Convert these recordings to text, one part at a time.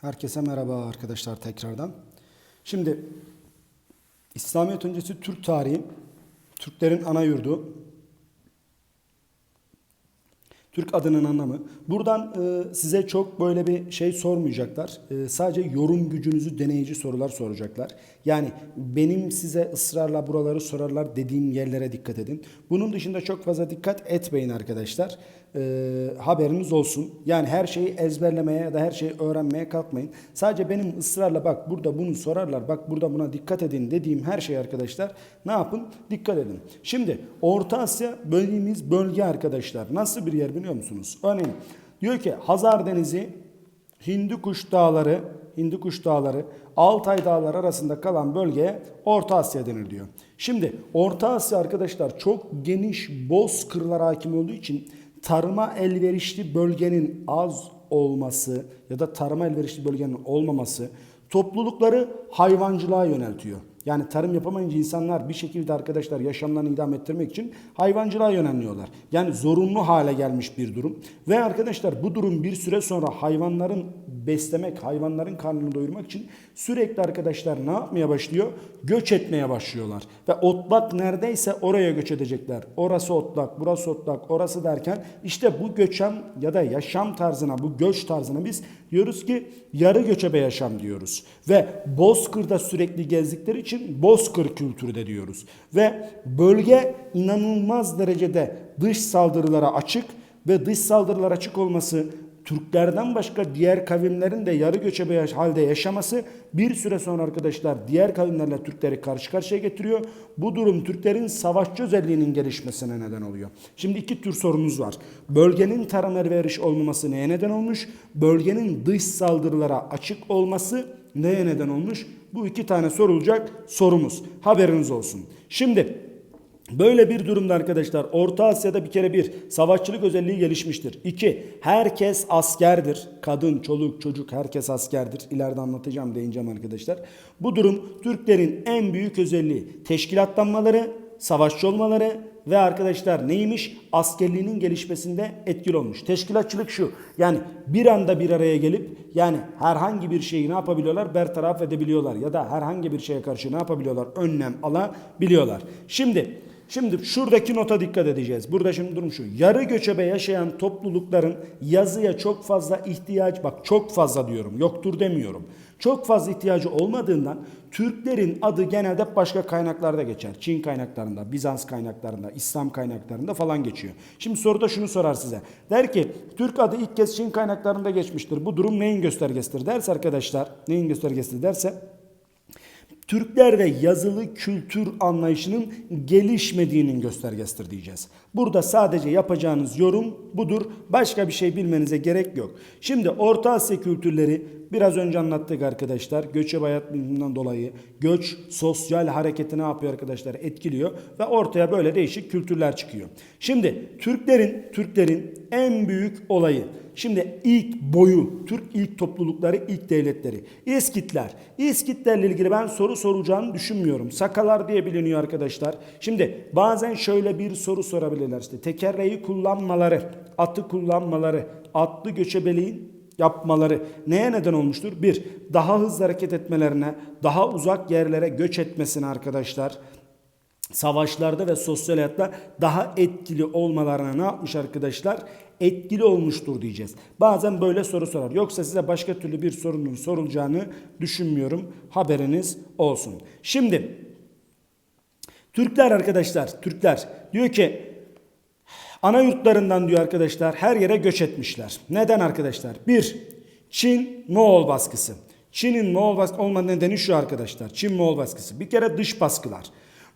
Herkese merhaba arkadaşlar tekrardan. Şimdi İslamiyet öncesi Türk tarihi, Türklerin ana yurdu, Türk adının anlamı. Buradan e, size çok böyle bir şey sormayacaklar. E, sadece yorum gücünüzü deneyici sorular soracaklar. Yani benim size ısrarla buraları sorarlar dediğim yerlere dikkat edin. Bunun dışında çok fazla dikkat etmeyin arkadaşlar. E, haberiniz olsun. Yani her şeyi ezberlemeye ya da her şeyi öğrenmeye kalkmayın. Sadece benim ısrarla bak burada bunu sorarlar. Bak burada buna dikkat edin dediğim her şey arkadaşlar ne yapın? Dikkat edin. Şimdi Orta Asya bölgemiz bölge arkadaşlar. Nasıl bir yer biliyor musunuz? Örneğin diyor ki Hazar Denizi, Hindukuş Dağları, Hindukuş Dağları, Altay Dağları arasında kalan bölgeye Orta Asya denir diyor. Şimdi Orta Asya arkadaşlar çok geniş bozkırlar hakim olduğu için tarıma elverişli bölgenin az olması ya da tarıma elverişli bölgenin olmaması toplulukları hayvancılığa yöneltiyor. Yani tarım yapamayınca insanlar bir şekilde arkadaşlar yaşamlarını idame ettirmek için hayvancılığa yöneliyorlar. Yani zorunlu hale gelmiş bir durum. Ve arkadaşlar bu durum bir süre sonra hayvanların beslemek, hayvanların karnını doyurmak için sürekli arkadaşlar ne yapmaya başlıyor? Göç etmeye başlıyorlar. Ve otlak neredeyse oraya göç edecekler. Orası otlak, burası otlak, orası derken işte bu göçem ya da yaşam tarzına, bu göç tarzına biz diyoruz ki yarı göçebe yaşam diyoruz. Ve Bozkır'da sürekli gezdikleri için Bozkır kültürü de diyoruz. Ve bölge inanılmaz derecede dış saldırılara açık ve dış saldırılara açık olması Türklerden başka diğer kavimlerin de yarı göçebe halde yaşaması bir süre sonra arkadaşlar diğer kavimlerle Türkleri karşı karşıya getiriyor. Bu durum Türklerin savaşçı özelliğinin gelişmesine neden oluyor. Şimdi iki tür sorumuz var. Bölgenin tarım elverişi olmaması neye neden olmuş? Bölgenin dış saldırılara açık olması neye neden olmuş? Bu iki tane sorulacak sorumuz. Haberiniz olsun. Şimdi Böyle bir durumda arkadaşlar Orta Asya'da bir kere bir savaşçılık özelliği gelişmiştir. İki herkes askerdir. Kadın, çoluk, çocuk herkes askerdir. İleride anlatacağım değineceğim arkadaşlar. Bu durum Türklerin en büyük özelliği teşkilatlanmaları, savaşçı olmaları ve arkadaşlar neymiş? Askerliğinin gelişmesinde etkili olmuş. Teşkilatçılık şu. Yani bir anda bir araya gelip yani herhangi bir şeyi ne yapabiliyorlar? Bertaraf edebiliyorlar. Ya da herhangi bir şeye karşı ne yapabiliyorlar? Önlem alabiliyorlar. Şimdi Şimdi şuradaki nota dikkat edeceğiz. Burada şimdi durum şu. Yarı göçebe yaşayan toplulukların yazıya çok fazla ihtiyaç bak çok fazla diyorum. Yoktur demiyorum. Çok fazla ihtiyacı olmadığından Türklerin adı genelde başka kaynaklarda geçer. Çin kaynaklarında, Bizans kaynaklarında, İslam kaynaklarında falan geçiyor. Şimdi soruda şunu sorar size. Der ki Türk adı ilk kez Çin kaynaklarında geçmiştir. Bu durum neyin göstergesidir derse arkadaşlar, neyin göstergesidir derse Türklerde yazılı kültür anlayışının gelişmediğinin göstergesidir diyeceğiz. Burada sadece yapacağınız yorum budur. Başka bir şey bilmenize gerek yok. Şimdi Orta Asya kültürleri biraz önce anlattık arkadaşlar. Göçebe hayatından dolayı göç sosyal hareketi ne yapıyor arkadaşlar? Etkiliyor ve ortaya böyle değişik kültürler çıkıyor. Şimdi Türklerin Türklerin en büyük olayı Şimdi ilk boyu, Türk ilk toplulukları, ilk devletleri. İskitler. İskitlerle ilgili ben soru soracağını düşünmüyorum. Sakalar diye biliniyor arkadaşlar. Şimdi bazen şöyle bir soru sorabilirler. İşte tekerleği kullanmaları, atı kullanmaları, atlı göçebeliğin yapmaları neye neden olmuştur? Bir, daha hızlı hareket etmelerine, daha uzak yerlere göç etmesine arkadaşlar savaşlarda ve sosyal hayatta daha etkili olmalarına ne yapmış arkadaşlar? Etkili olmuştur diyeceğiz. Bazen böyle soru sorar. Yoksa size başka türlü bir sorunun sorulacağını düşünmüyorum. Haberiniz olsun. Şimdi Türkler arkadaşlar, Türkler diyor ki ana yurtlarından diyor arkadaşlar her yere göç etmişler. Neden arkadaşlar? Bir, Çin Moğol baskısı. Çin'in Moğol baskısı olma nedeni şu arkadaşlar. Çin Moğol baskısı. Bir kere dış baskılar.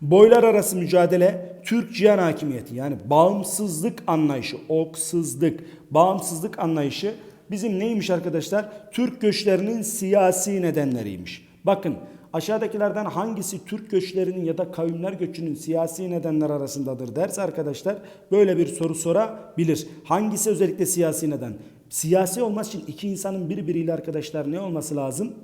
Boylar arası mücadele, Türk cihan hakimiyeti yani bağımsızlık anlayışı, oksızlık, bağımsızlık anlayışı bizim neymiş arkadaşlar? Türk göçlerinin siyasi nedenleriymiş. Bakın aşağıdakilerden hangisi Türk göçlerinin ya da kavimler göçünün siyasi nedenler arasındadır derse arkadaşlar böyle bir soru sorabilir. Hangisi özellikle siyasi neden? Siyasi olması için iki insanın birbiriyle arkadaşlar ne olması lazım?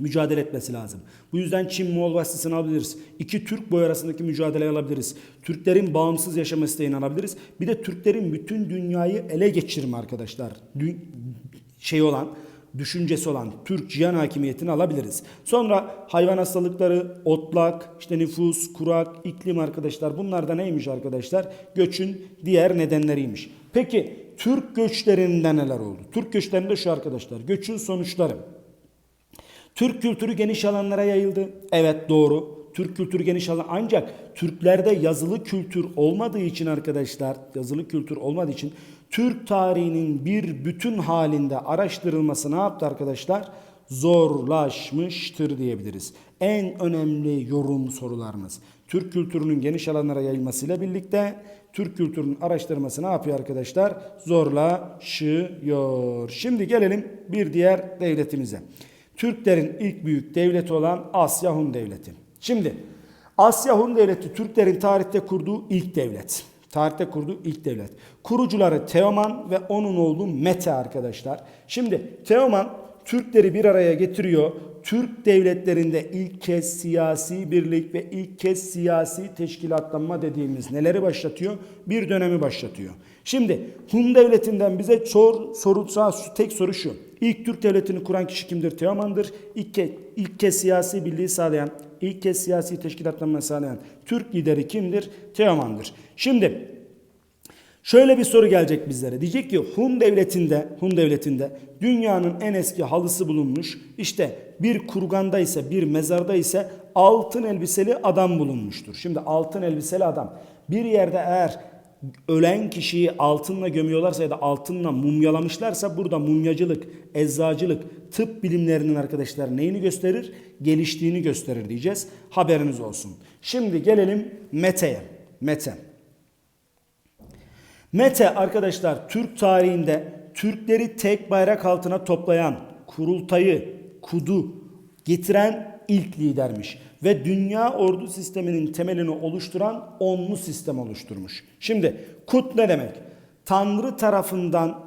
Mücadele etmesi lazım. Bu yüzden Çin Moğol baskısını alabiliriz. İki Türk boy arasındaki mücadeleyi alabiliriz. Türklerin bağımsız yaşama isteğini alabiliriz. Bir de Türklerin bütün dünyayı ele geçirme arkadaşlar. Dü- şey olan düşüncesi olan Türk cihan hakimiyetini alabiliriz. Sonra hayvan hastalıkları, otlak, işte nüfus, kurak, iklim arkadaşlar bunlar da neymiş arkadaşlar? Göçün diğer nedenleriymiş. Peki Türk göçlerinde neler oldu? Türk göçlerinde şu arkadaşlar. Göçün sonuçları. Türk kültürü geniş alanlara yayıldı. Evet doğru. Türk kültürü geniş alan ancak Türklerde yazılı kültür olmadığı için arkadaşlar yazılı kültür olmadığı için Türk tarihinin bir bütün halinde araştırılması ne yaptı arkadaşlar? Zorlaşmıştır diyebiliriz. En önemli yorum sorularımız. Türk kültürünün geniş alanlara yayılmasıyla birlikte Türk kültürünün araştırması ne yapıyor arkadaşlar? Zorlaşıyor. Şimdi gelelim bir diğer devletimize. Türklerin ilk büyük devleti olan Asya Hun Devleti. Şimdi Asya Hun Devleti Türklerin tarihte kurduğu ilk devlet. Tarihte kurduğu ilk devlet. Kurucuları Teoman ve onun oğlu Mete arkadaşlar. Şimdi Teoman Türkleri bir araya getiriyor. Türk devletlerinde ilk kez siyasi birlik ve ilk kez siyasi teşkilatlanma dediğimiz neleri başlatıyor? Bir dönemi başlatıyor. Şimdi Hun devletinden bize sor, sorulsa tek soru şu. İlk Türk devletini kuran kişi kimdir? Teoman'dır. İlk, ke, ilk kez siyasi birliği sağlayan, ilk kez siyasi teşkilatlanma sağlayan Türk lideri kimdir? Teoman'dır. Şimdi Şöyle bir soru gelecek bizlere. Diyecek ki Hun devletinde, Hun devletinde dünyanın en eski halısı bulunmuş. İşte bir kurganda ise bir mezarda ise altın elbiseli adam bulunmuştur. Şimdi altın elbiseli adam bir yerde eğer ölen kişiyi altınla gömüyorlarsa ya da altınla mumyalamışlarsa burada mumyacılık, eczacılık, tıp bilimlerinin arkadaşlar neyini gösterir? Geliştiğini gösterir diyeceğiz. Haberiniz olsun. Şimdi gelelim Mete'ye. Mete. Mete arkadaşlar Türk tarihinde Türkleri tek bayrak altına toplayan, kurultayı, kudu getiren ilk lidermiş. Ve dünya ordu sisteminin temelini oluşturan onlu sistem oluşturmuş. Şimdi kut ne demek? Tanrı tarafından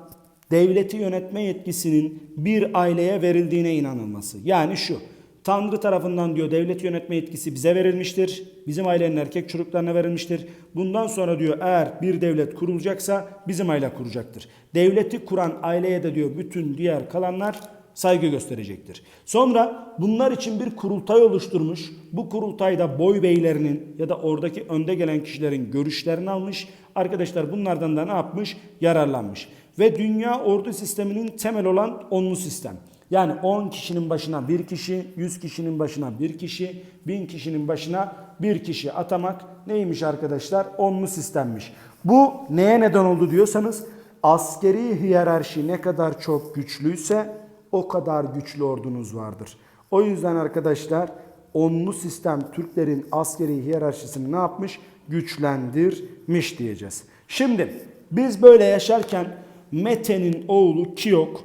devleti yönetme yetkisinin bir aileye verildiğine inanılması. Yani şu. Tanrı tarafından diyor devlet yönetme yetkisi bize verilmiştir. Bizim ailenin erkek çocuklarına verilmiştir. Bundan sonra diyor eğer bir devlet kurulacaksa bizim aile kuracaktır. Devleti kuran aileye de diyor bütün diğer kalanlar saygı gösterecektir. Sonra bunlar için bir kurultay oluşturmuş. Bu kurultayda boy beylerinin ya da oradaki önde gelen kişilerin görüşlerini almış. Arkadaşlar bunlardan da ne yapmış? Yararlanmış. Ve dünya ordu sisteminin temel olan onlu sistem. Yani 10 kişinin başına bir kişi, 100 kişinin başına bir kişi, 1000 kişinin başına bir kişi atamak neymiş arkadaşlar? Onlu sistemmiş. Bu neye neden oldu diyorsanız askeri hiyerarşi ne kadar çok güçlüyse o kadar güçlü ordunuz vardır. O yüzden arkadaşlar onlu sistem Türklerin askeri hiyerarşisini ne yapmış? Güçlendirmiş diyeceğiz. Şimdi biz böyle yaşarken Mete'nin oğlu Kiyok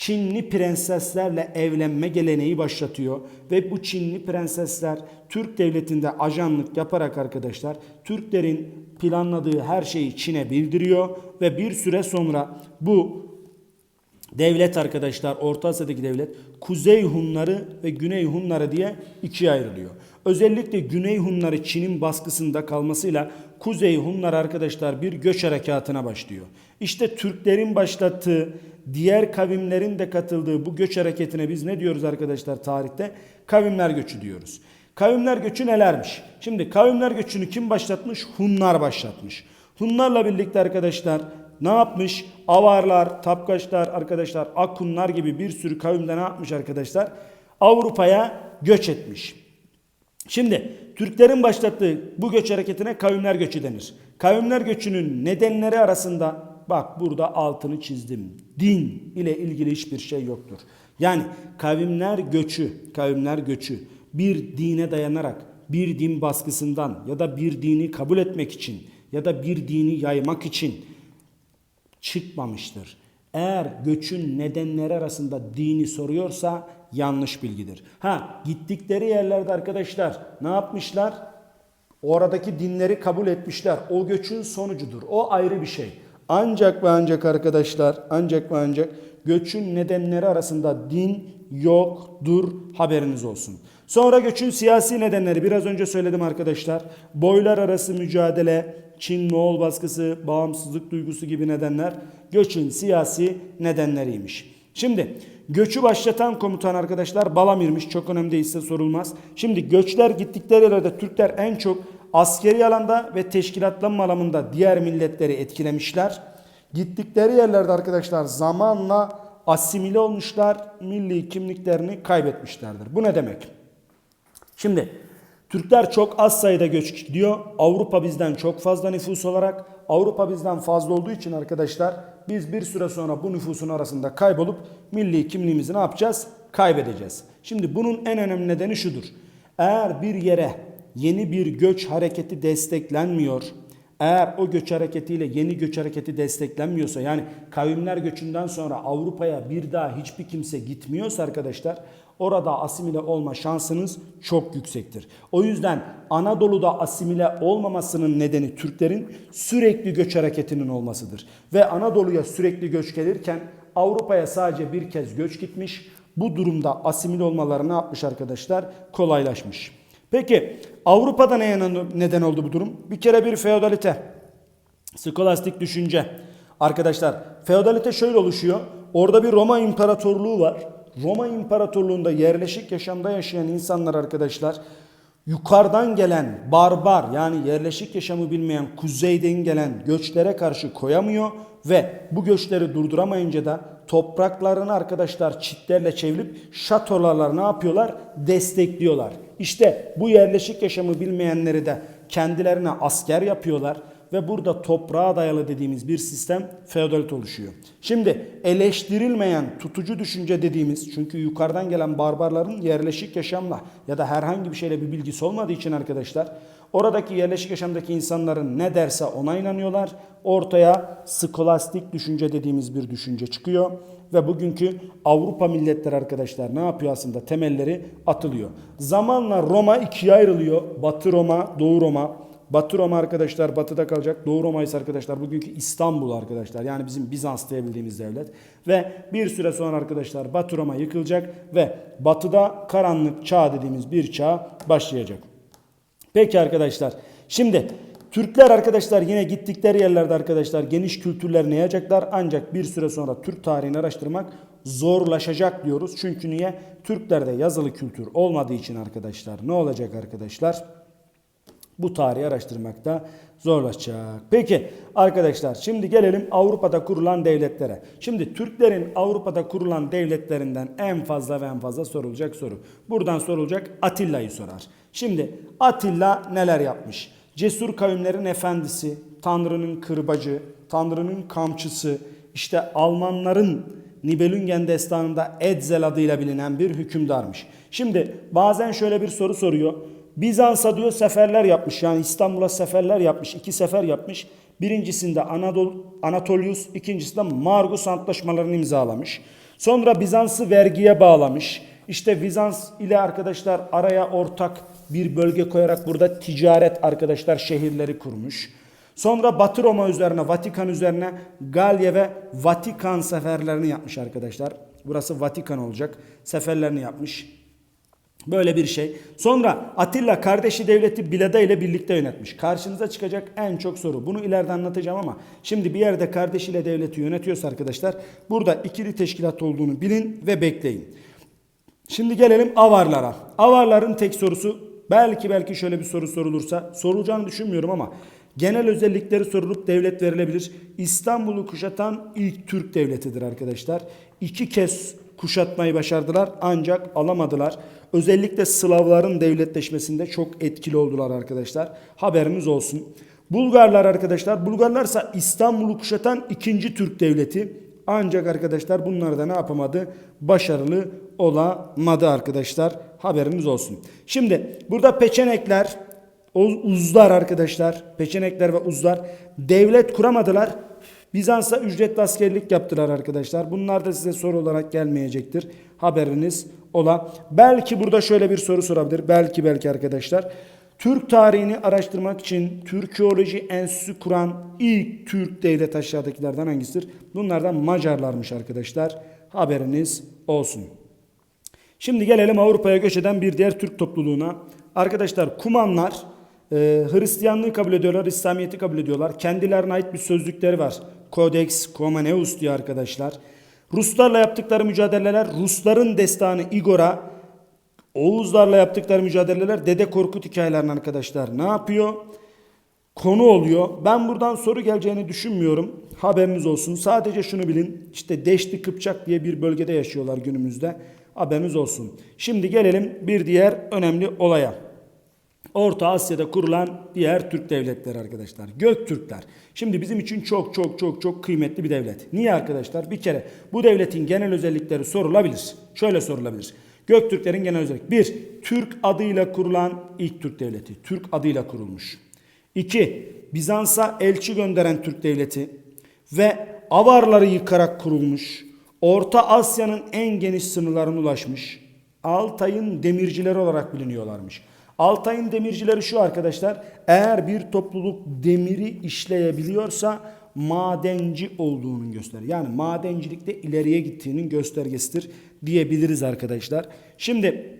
Çinli prenseslerle evlenme geleneği başlatıyor ve bu Çinli prensesler Türk devletinde ajanlık yaparak arkadaşlar Türklerin planladığı her şeyi Çin'e bildiriyor ve bir süre sonra bu devlet arkadaşlar Orta Asya'daki devlet Kuzey Hunları ve Güney Hunları diye ikiye ayrılıyor. Özellikle Güney Hunları Çin'in baskısında kalmasıyla Kuzey Hunlar arkadaşlar bir göç harekatına başlıyor. İşte Türklerin başlattığı, diğer kavimlerin de katıldığı bu göç hareketine biz ne diyoruz arkadaşlar tarihte? Kavimler göçü diyoruz. Kavimler göçü nelermiş? Şimdi kavimler göçünü kim başlatmış? Hunlar başlatmış. Hunlarla birlikte arkadaşlar ne yapmış? Avarlar, Tapkaşlar arkadaşlar, Akunlar gibi bir sürü kavimde ne yapmış arkadaşlar? Avrupa'ya göç etmiş. Şimdi Türklerin başlattığı bu göç hareketine kavimler göçü denir. Kavimler göçünün nedenleri arasında bak burada altını çizdim. Din ile ilgili hiçbir şey yoktur. Yani kavimler göçü, kavimler göçü bir dine dayanarak bir din baskısından ya da bir dini kabul etmek için ya da bir dini yaymak için çıkmamıştır. Eğer göçün nedenleri arasında dini soruyorsa yanlış bilgidir. Ha gittikleri yerlerde arkadaşlar ne yapmışlar? Oradaki dinleri kabul etmişler. O göçün sonucudur. O ayrı bir şey. Ancak ve ancak arkadaşlar ancak ve ancak göçün nedenleri arasında din yoktur haberiniz olsun. Sonra göçün siyasi nedenleri biraz önce söyledim arkadaşlar. Boylar arası mücadele, Çin Moğol baskısı, bağımsızlık duygusu gibi nedenler göçün siyasi nedenleriymiş. Şimdi göçü başlatan komutan arkadaşlar Balamir'miş. Çok önemli değilse sorulmaz. Şimdi göçler gittikleri yerlerde Türkler en çok askeri alanda ve teşkilatlanma alanında diğer milletleri etkilemişler. Gittikleri yerlerde arkadaşlar zamanla asimile olmuşlar, milli kimliklerini kaybetmişlerdir. Bu ne demek? Şimdi Türkler çok az sayıda göç gidiyor. Avrupa bizden çok fazla nüfus olarak. Avrupa bizden fazla olduğu için arkadaşlar biz bir süre sonra bu nüfusun arasında kaybolup milli kimliğimizi ne yapacağız? Kaybedeceğiz. Şimdi bunun en önemli nedeni şudur. Eğer bir yere yeni bir göç hareketi desteklenmiyor, eğer o göç hareketiyle yeni göç hareketi desteklenmiyorsa yani kavimler göçünden sonra Avrupa'ya bir daha hiçbir kimse gitmiyorsa arkadaşlar orada asimile olma şansınız çok yüksektir. O yüzden Anadolu'da asimile olmamasının nedeni Türklerin sürekli göç hareketinin olmasıdır. Ve Anadolu'ya sürekli göç gelirken Avrupa'ya sadece bir kez göç gitmiş. Bu durumda asimile olmaları ne yapmış arkadaşlar? Kolaylaşmış. Peki Avrupa'da neye neden oldu bu durum? Bir kere bir feodalite. Skolastik düşünce. Arkadaşlar feodalite şöyle oluşuyor. Orada bir Roma İmparatorluğu var. Roma İmparatorluğu'nda yerleşik yaşamda yaşayan insanlar arkadaşlar yukarıdan gelen barbar yani yerleşik yaşamı bilmeyen kuzeyden gelen göçlere karşı koyamıyor ve bu göçleri durduramayınca da topraklarını arkadaşlar çitlerle çevirip şatolarlar ne yapıyorlar? Destekliyorlar. İşte bu yerleşik yaşamı bilmeyenleri de kendilerine asker yapıyorlar ve burada toprağa dayalı dediğimiz bir sistem feodalit oluşuyor. Şimdi eleştirilmeyen tutucu düşünce dediğimiz çünkü yukarıdan gelen barbarların yerleşik yaşamla ya da herhangi bir şeyle bir bilgisi olmadığı için arkadaşlar oradaki yerleşik yaşamdaki insanların ne derse ona inanıyorlar. Ortaya skolastik düşünce dediğimiz bir düşünce çıkıyor ve bugünkü Avrupa milletleri arkadaşlar ne yapıyor aslında temelleri atılıyor. Zamanla Roma ikiye ayrılıyor. Batı Roma, Doğu Roma. Batı Roma arkadaşlar batıda kalacak. Doğu Roma ise arkadaşlar bugünkü İstanbul arkadaşlar. Yani bizim Bizans diyebildiğimiz devlet. Ve bir süre sonra arkadaşlar Batı Roma yıkılacak ve batıda karanlık çağ dediğimiz bir çağ başlayacak. Peki arkadaşlar. Şimdi Türkler arkadaşlar yine gittikleri yerlerde arkadaşlar geniş kültürlerini yayacaklar. Ancak bir süre sonra Türk tarihini araştırmak zorlaşacak diyoruz. Çünkü niye? Türklerde yazılı kültür olmadığı için arkadaşlar ne olacak arkadaşlar? Bu tarihi araştırmakta zorlaşacak. Peki arkadaşlar şimdi gelelim Avrupa'da kurulan devletlere. Şimdi Türklerin Avrupa'da kurulan devletlerinden en fazla ve en fazla sorulacak soru. Buradan sorulacak Atilla'yı sorar. Şimdi Atilla neler yapmış? Cesur kavimlerin efendisi, Tanrı'nın kırbacı, Tanrı'nın kamçısı, işte Almanların Nibelungen destanında Etzel adıyla bilinen bir hükümdarmış. Şimdi bazen şöyle bir soru soruyor. Bizans'a diyor seferler yapmış. Yani İstanbul'a seferler yapmış. iki sefer yapmış. Birincisinde Anadolu, Anatolius, ikincisinde Margus antlaşmalarını imzalamış. Sonra Bizans'ı vergiye bağlamış. İşte Bizans ile arkadaşlar araya ortak bir bölge koyarak burada ticaret arkadaşlar şehirleri kurmuş. Sonra Batı Roma üzerine, Vatikan üzerine Galya ve Vatikan seferlerini yapmış arkadaşlar. Burası Vatikan olacak. Seferlerini yapmış. Böyle bir şey. Sonra Atilla kardeşi devleti Bilada ile birlikte yönetmiş. Karşınıza çıkacak en çok soru. Bunu ileride anlatacağım ama şimdi bir yerde kardeşiyle devleti yönetiyorsa arkadaşlar burada ikili teşkilat olduğunu bilin ve bekleyin. Şimdi gelelim Avarlara. Avarların tek sorusu belki belki şöyle bir soru sorulursa sorulacağını düşünmüyorum ama genel özellikleri sorulup devlet verilebilir. İstanbul'u kuşatan ilk Türk devletidir arkadaşlar. İki kez kuşatmayı başardılar ancak alamadılar. Özellikle Slavların devletleşmesinde çok etkili oldular arkadaşlar. Haberiniz olsun. Bulgarlar arkadaşlar, Bulgarlarsa İstanbul'u kuşatan ikinci Türk devleti. Ancak arkadaşlar bunlar da ne yapamadı? Başarılı olamadı arkadaşlar. Haberiniz olsun. Şimdi burada peçenekler, uzlar arkadaşlar, peçenekler ve uzlar devlet kuramadılar. Bizans'a ücretli askerlik yaptılar arkadaşlar. Bunlar da size soru olarak gelmeyecektir. Haberiniz ola. Belki burada şöyle bir soru sorabilir. Belki belki arkadaşlar. Türk tarihini araştırmak için Türkoloji Enstitüsü kuran ilk Türk devlet aşağıdakilerden hangisidir? Bunlardan Macarlarmış arkadaşlar. Haberiniz olsun. Şimdi gelelim Avrupa'ya göç eden bir diğer Türk topluluğuna. Arkadaşlar Kumanlar e, Hristiyanlığı kabul ediyorlar, İslamiyet'i kabul ediyorlar. Kendilerine ait bir sözlükleri var. Codex Comenius diyor arkadaşlar. Ruslarla yaptıkları mücadeleler Rusların destanı Igor'a Oğuzlarla yaptıkları mücadeleler Dede Korkut hikayelerinin arkadaşlar ne yapıyor? Konu oluyor. Ben buradan soru geleceğini düşünmüyorum. Haberiniz olsun. Sadece şunu bilin. İşte Deşti Kıpçak diye bir bölgede yaşıyorlar günümüzde. Haberiniz olsun. Şimdi gelelim bir diğer önemli olaya. Orta Asya'da kurulan diğer Türk devletleri arkadaşlar. Göktürkler. Şimdi bizim için çok çok çok çok kıymetli bir devlet. Niye arkadaşlar? Bir kere bu devletin genel özellikleri sorulabilir. Şöyle sorulabilir. Göktürklerin genel özellik. Bir, Türk adıyla kurulan ilk Türk devleti. Türk adıyla kurulmuş. İki, Bizans'a elçi gönderen Türk devleti ve Avarları yıkarak kurulmuş. Orta Asya'nın en geniş sınırlarına ulaşmış. Altay'ın demircileri olarak biliniyorlarmış. Altay'ın demircileri şu arkadaşlar. Eğer bir topluluk demiri işleyebiliyorsa madenci olduğunun gösterir. Yani madencilikte ileriye gittiğinin göstergesidir diyebiliriz arkadaşlar. Şimdi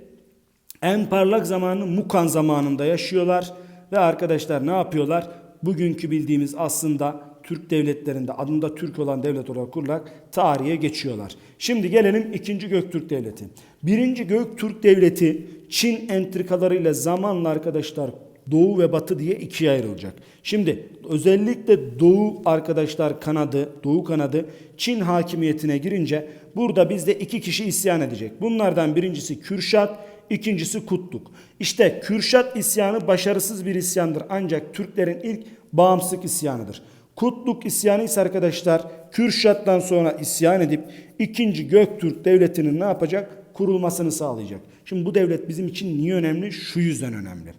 en parlak zamanı Mukan zamanında yaşıyorlar ve arkadaşlar ne yapıyorlar? Bugünkü bildiğimiz aslında Türk devletlerinde adında Türk olan devlet olarak kurularak tarihe geçiyorlar. Şimdi gelelim 2. Göktürk Devleti. 1. Göktürk Devleti Çin entrikalarıyla zamanla arkadaşlar Doğu ve Batı diye ikiye ayrılacak. Şimdi özellikle Doğu arkadaşlar kanadı, Doğu kanadı Çin hakimiyetine girince burada bizde iki kişi isyan edecek. Bunlardan birincisi Kürşat, ikincisi Kutluk. İşte Kürşat isyanı başarısız bir isyandır ancak Türklerin ilk bağımsızlık isyanıdır. Kutluk isyanı ise arkadaşlar Kürşat'tan sonra isyan edip ikinci Göktürk devletinin ne yapacak? Kurulmasını sağlayacak. Şimdi bu devlet bizim için niye önemli? Şu yüzden önemli.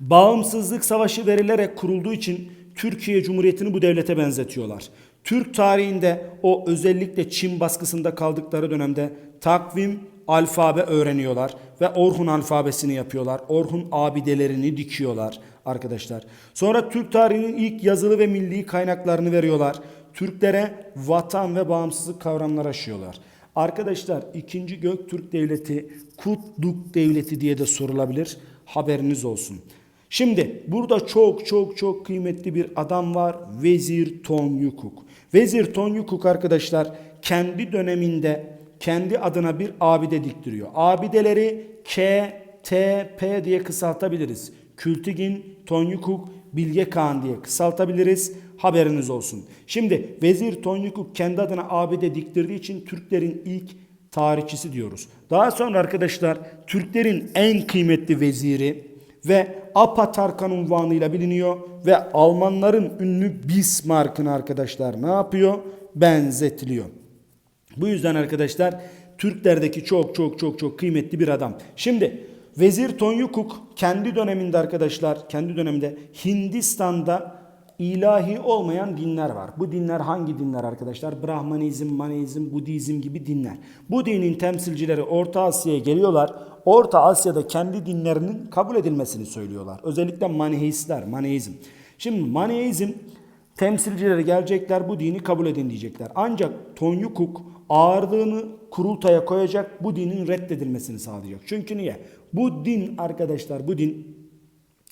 Bağımsızlık savaşı verilerek kurulduğu için Türkiye Cumhuriyeti'ni bu devlete benzetiyorlar. Türk tarihinde o özellikle Çin baskısında kaldıkları dönemde takvim, alfabe öğreniyorlar ve Orhun alfabesini yapıyorlar. Orhun abidelerini dikiyorlar arkadaşlar. Sonra Türk tarihinin ilk yazılı ve milli kaynaklarını veriyorlar. Türklere vatan ve bağımsızlık kavramları aşıyorlar. Arkadaşlar 2. Göktürk Devleti Kutluk Devleti diye de sorulabilir. Haberiniz olsun. Şimdi burada çok çok çok kıymetli bir adam var. Vezir Tonyukuk. Vezir Tonyukuk arkadaşlar kendi döneminde kendi adına bir abide diktiriyor. Abideleri K, T, P diye kısaltabiliriz. Kültigin, Tonyukuk, Bilge Kağan diye kısaltabiliriz. Haberiniz olsun. Şimdi Vezir Tonyukuk kendi adına abide diktirdiği için Türklerin ilk tarihçisi diyoruz. Daha sonra arkadaşlar Türklerin en kıymetli veziri ve Apatarkan unvanıyla biliniyor ve Almanların ünlü Bismarck'ın arkadaşlar ne yapıyor? Benzetiliyor. Bu yüzden arkadaşlar Türklerdeki çok çok çok çok kıymetli bir adam. Şimdi Vezir Tonyukuk kendi döneminde arkadaşlar kendi döneminde Hindistan'da ilahi olmayan dinler var. Bu dinler hangi dinler arkadaşlar? Brahmanizm, Maneizm, Budizm gibi dinler. Bu dinin temsilcileri Orta Asya'ya geliyorlar. Orta Asya'da kendi dinlerinin kabul edilmesini söylüyorlar. Özellikle Maneistler, Maneizm. Şimdi Maneizm temsilcileri gelecekler bu dini kabul edin diyecekler. Ancak Tonyukuk ağırlığını kurultaya koyacak bu dinin reddedilmesini sağlayacak. Çünkü niye? Bu din arkadaşlar bu din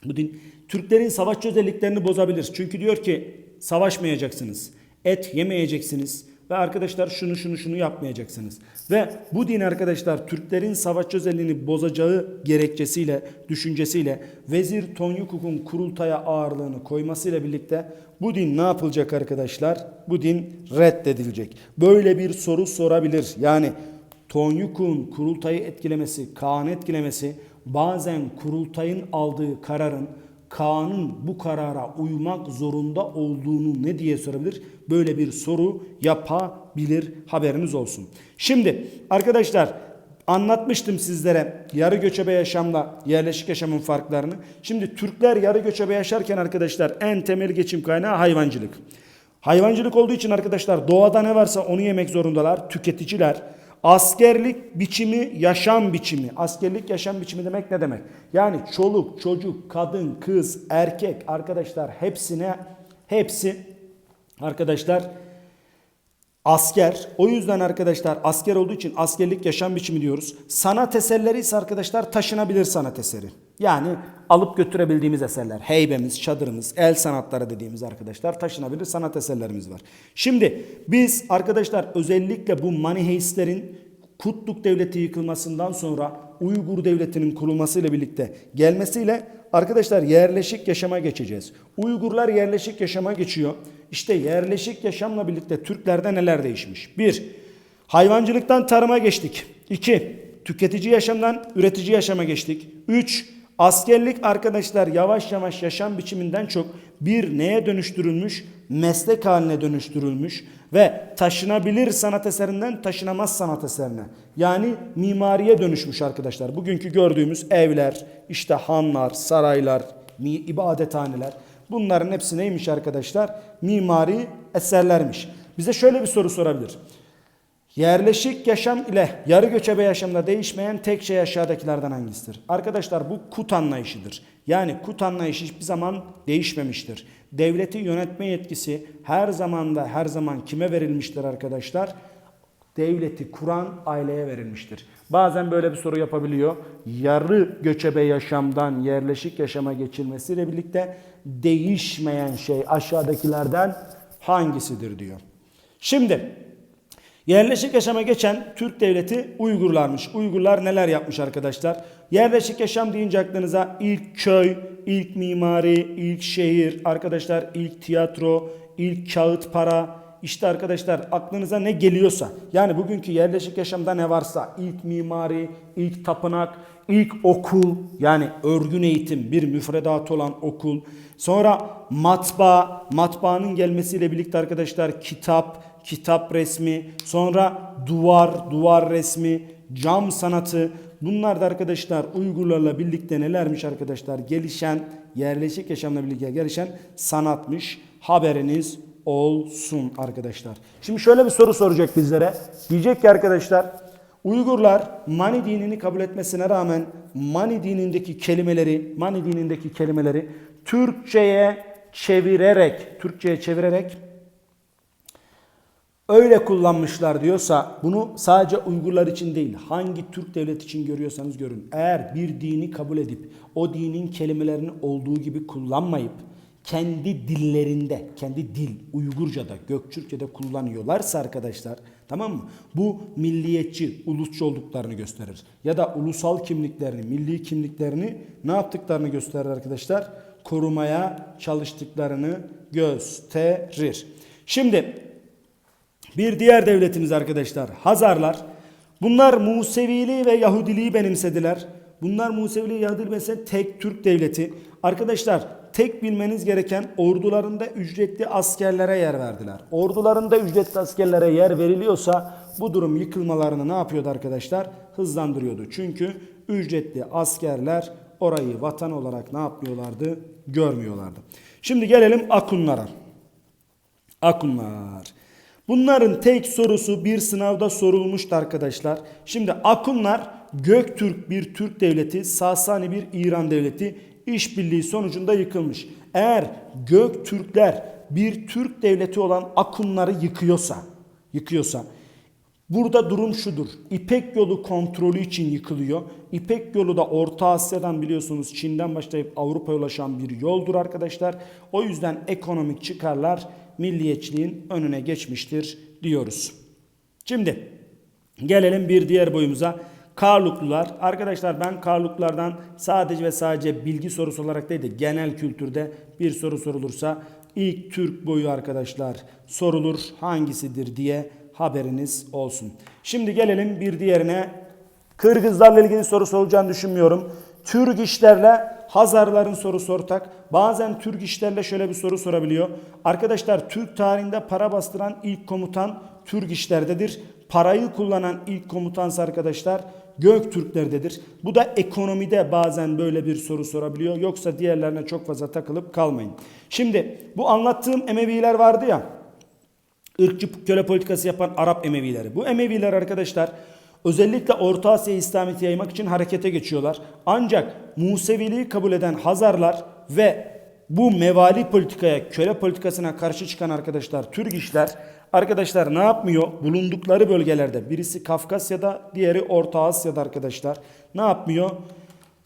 bu din Türklerin savaşçı özelliklerini bozabilir. Çünkü diyor ki savaşmayacaksınız. Et yemeyeceksiniz. Ve arkadaşlar şunu şunu şunu yapmayacaksınız. Ve bu din arkadaşlar Türklerin savaşçı özelliğini bozacağı gerekçesiyle, düşüncesiyle Vezir Tonyukuk'un kurultaya ağırlığını koymasıyla birlikte bu din ne yapılacak arkadaşlar? Bu din reddedilecek. Böyle bir soru sorabilir. Yani Tonyukuk'un kurultayı etkilemesi, Kaan'ı etkilemesi bazen kurultayın aldığı kararın Kaan'ın bu karara uymak zorunda olduğunu ne diye sorabilir? Böyle bir soru yapabilir haberiniz olsun. Şimdi arkadaşlar anlatmıştım sizlere yarı göçebe yaşamla yerleşik yaşamın farklarını. Şimdi Türkler yarı göçebe yaşarken arkadaşlar en temel geçim kaynağı hayvancılık. Hayvancılık olduğu için arkadaşlar doğada ne varsa onu yemek zorundalar. Tüketiciler. Askerlik biçimi, yaşam biçimi. Askerlik yaşam biçimi demek ne demek? Yani çoluk, çocuk, kadın, kız, erkek arkadaşlar hepsine hepsi arkadaşlar Asker. O yüzden arkadaşlar asker olduğu için askerlik yaşam biçimi diyoruz. Sanat eserleri ise arkadaşlar taşınabilir sanat eseri. Yani alıp götürebildiğimiz eserler. Heybemiz, çadırımız, el sanatları dediğimiz arkadaşlar taşınabilir sanat eserlerimiz var. Şimdi biz arkadaşlar özellikle bu Maniheistlerin Kutluk Devleti yıkılmasından sonra Uygur Devleti'nin kurulmasıyla birlikte gelmesiyle arkadaşlar yerleşik yaşama geçeceğiz. Uygurlar yerleşik yaşama geçiyor. İşte yerleşik yaşamla birlikte Türklerde neler değişmiş? 1. Hayvancılıktan tarıma geçtik. 2. Tüketici yaşamdan üretici yaşama geçtik. 3. Askerlik arkadaşlar yavaş yavaş yaşam biçiminden çok bir neye dönüştürülmüş? Meslek haline dönüştürülmüş ve taşınabilir sanat eserinden taşınamaz sanat eserine. Yani mimariye dönüşmüş arkadaşlar. Bugünkü gördüğümüz evler, işte hanlar, saraylar, ibadethaneler bunların hepsi neymiş arkadaşlar? Mimari eserlermiş. Bize şöyle bir soru sorabilir. Yerleşik yaşam ile yarı göçebe yaşamda değişmeyen tek şey aşağıdakilerden hangisidir? Arkadaşlar bu kut anlayışıdır. Yani kut anlayışı hiçbir zaman değişmemiştir. Devleti yönetme yetkisi her zaman da her zaman kime verilmiştir arkadaşlar? Devleti kuran aileye verilmiştir. Bazen böyle bir soru yapabiliyor. Yarı göçebe yaşamdan yerleşik yaşama geçilmesiyle birlikte değişmeyen şey aşağıdakilerden hangisidir diyor. Şimdi Yerleşik yaşama geçen Türk devleti Uygurlarmış. Uygurlar neler yapmış arkadaşlar? Yerleşik yaşam deyince aklınıza ilk köy, ilk mimari, ilk şehir, arkadaşlar ilk tiyatro, ilk kağıt para. İşte arkadaşlar aklınıza ne geliyorsa yani bugünkü yerleşik yaşamda ne varsa ilk mimari, ilk tapınak, ilk okul yani örgün eğitim bir müfredat olan okul. Sonra matbaa, matbaanın gelmesiyle birlikte arkadaşlar kitap, kitap resmi, sonra duvar, duvar resmi, cam sanatı. Bunlar da arkadaşlar Uygurlarla birlikte nelermiş arkadaşlar? Gelişen, yerleşik yaşamla birlikte gelişen sanatmış. Haberiniz olsun arkadaşlar. Şimdi şöyle bir soru soracak bizlere. Diyecek ki arkadaşlar Uygurlar Mani dinini kabul etmesine rağmen Mani dinindeki kelimeleri, Mani dinindeki kelimeleri Türkçeye çevirerek, Türkçeye çevirerek öyle kullanmışlar diyorsa bunu sadece Uygurlar için değil hangi Türk devleti için görüyorsanız görün. Eğer bir dini kabul edip o dinin kelimelerini olduğu gibi kullanmayıp kendi dillerinde, kendi dil Uygurca'da, Gökçürkçe'de kullanıyorlarsa arkadaşlar tamam mı? Bu milliyetçi, ulusçu olduklarını gösterir. Ya da ulusal kimliklerini, milli kimliklerini ne yaptıklarını gösterir arkadaşlar? Korumaya çalıştıklarını gösterir. Şimdi bir diğer devletimiz arkadaşlar Hazarlar. Bunlar Museviliği ve Yahudiliği benimsediler. Bunlar Museviliği Yahudiliği benimsedi tek Türk devleti. Arkadaşlar tek bilmeniz gereken ordularında ücretli askerlere yer verdiler. Ordularında ücretli askerlere yer veriliyorsa bu durum yıkılmalarını ne yapıyordu arkadaşlar? Hızlandırıyordu. Çünkü ücretli askerler orayı vatan olarak ne yapmıyorlardı? Görmüyorlardı. Şimdi gelelim Akunlara. Akunlar. Bunların tek sorusu bir sınavda sorulmuştu arkadaşlar. Şimdi Akunlar Göktürk bir Türk devleti, Sasani bir İran devleti işbirliği sonucunda yıkılmış. Eğer Göktürkler bir Türk devleti olan Akunları yıkıyorsa, yıkıyorsa Burada durum şudur. İpek yolu kontrolü için yıkılıyor. İpek yolu da Orta Asya'dan biliyorsunuz Çin'den başlayıp Avrupa'ya ulaşan bir yoldur arkadaşlar. O yüzden ekonomik çıkarlar milliyetçiliğin önüne geçmiştir diyoruz. Şimdi gelelim bir diğer boyumuza. Karluklular. Arkadaşlar ben Karluklardan sadece ve sadece bilgi sorusu olarak değil de genel kültürde bir soru sorulursa ilk Türk boyu arkadaşlar sorulur hangisidir diye haberiniz olsun. Şimdi gelelim bir diğerine. Kırgızlarla ilgili soru soracağını düşünmüyorum. Türk işlerle Hazarların sorusu ortak. Bazen Türk işlerle şöyle bir soru sorabiliyor. Arkadaşlar Türk tarihinde para bastıran ilk komutan Türk işlerdedir. Parayı kullanan ilk komutansa arkadaşlar Göktürklerdedir. Bu da ekonomide bazen böyle bir soru sorabiliyor. Yoksa diğerlerine çok fazla takılıp kalmayın. Şimdi bu anlattığım Emeviler vardı ya ırkçı köle politikası yapan Arap Emevileri. Bu Emeviler arkadaşlar özellikle Orta Asya İslamiyet'i yaymak için harekete geçiyorlar. Ancak Museviliği kabul eden Hazarlar ve bu mevali politikaya, köle politikasına karşı çıkan arkadaşlar Türk işler Arkadaşlar ne yapmıyor? Bulundukları bölgelerde birisi Kafkasya'da, diğeri Orta Asya'da arkadaşlar. Ne yapmıyor?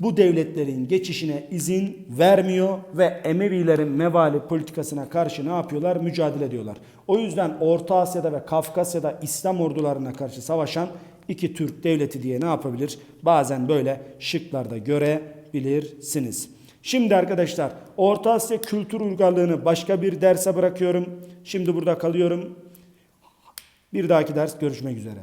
Bu devletlerin geçişine izin vermiyor ve Emevilerin mevali politikasına karşı ne yapıyorlar? Mücadele ediyorlar. O yüzden Orta Asya'da ve Kafkasya'da İslam ordularına karşı savaşan iki Türk devleti diye ne yapabilir? Bazen böyle şıklarda görebilirsiniz. Şimdi arkadaşlar Orta Asya kültür uygarlığını başka bir derse bırakıyorum. Şimdi burada kalıyorum. Bir dahaki ders görüşmek üzere.